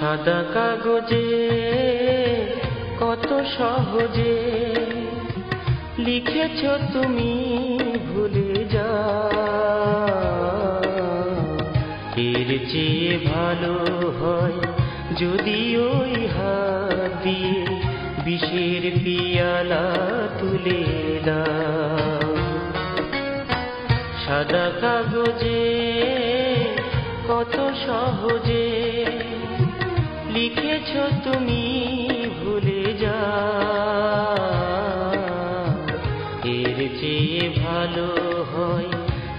সাদা কাগজে কত সহজে লিখেছ তুমি ভুলে যা। এর চেয়ে ভালো হয় যদি ওই হাত দিয়ে বিষের পিয়ালা তুলে দাও। সাদা কাগজে কত সহজে লিখেছ তুমি ভুলে যা এর চেয়ে ভালো হয়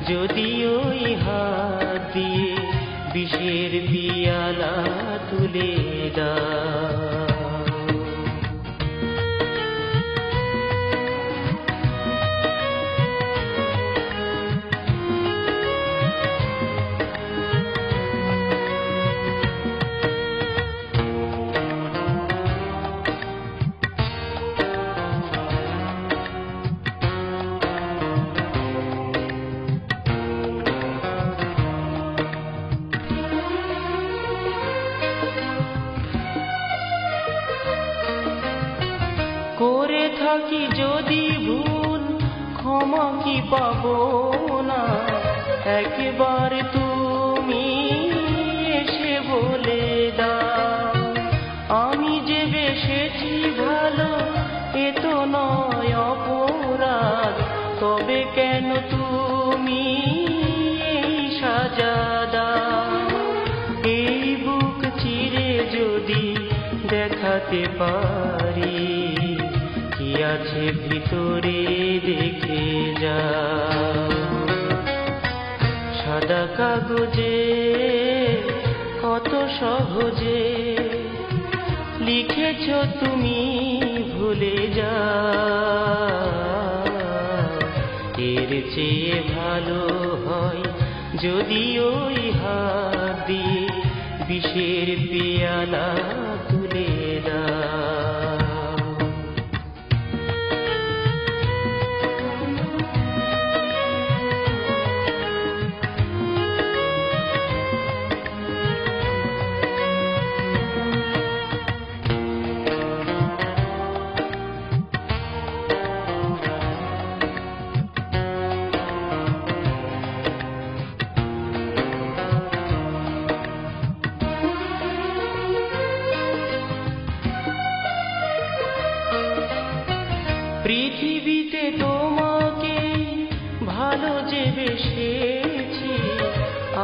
যদি ওই হাত দিয়ে বিষের পিয়ালা তুলে দাও। থাকি যদি ভুল, ক্ষমা কি পাব না? একেবারে তুমি এসে বলে দাও, আমি যে বেসেছি ভালো, এ তো নয় অপরাধ। তবে কেন তুমি এই সাজা এই বুক চিরে যদি দেখাতে পারি আছে ভিতরে দেখে যা সাদা কাগজে কত সহজে লিখেছ তুমি ভুলে যা এর চেয়ে ভালো হয় যদি ওই হাত দিয়ে বিষের পেয়ালা তুলে দাও। পৃথিবীতে তোমাকে ভালো যে বেসেছি,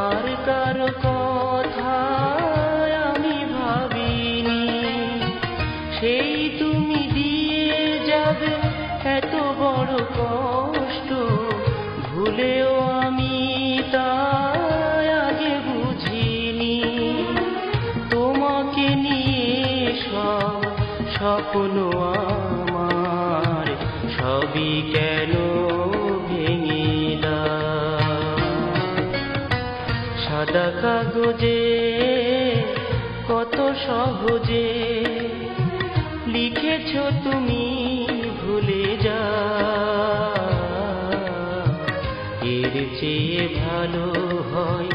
আর কারও কথা আমি ভাবিনি। সেই তুমি দিয়ে যাবে এত বড় কষ্ট, ভুলেও আমি তাই আগে বুঝিনি। তোমাকে নিয়ে সব স্বপ্ন সবই কেন ভেঙিলা সাদা কাগজে কত সহজে লিখেছ তুমি ভুলে যা এর চেয়ে ভালো হয়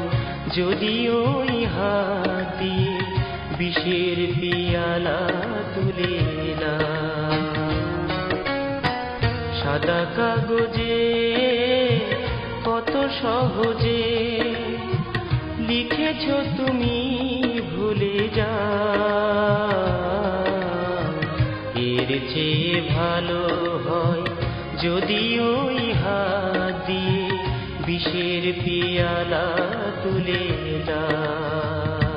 যদি ওই হাত বিষের পিয়ালা তুলে দাও। সাদা কাগজে, কত সহজে লিখেছ তুমি ভুলে যা এর চেয়ে ভালো হয় যদি ওই হাত দিয়ে বিষের পিয়ালা তুলে দাও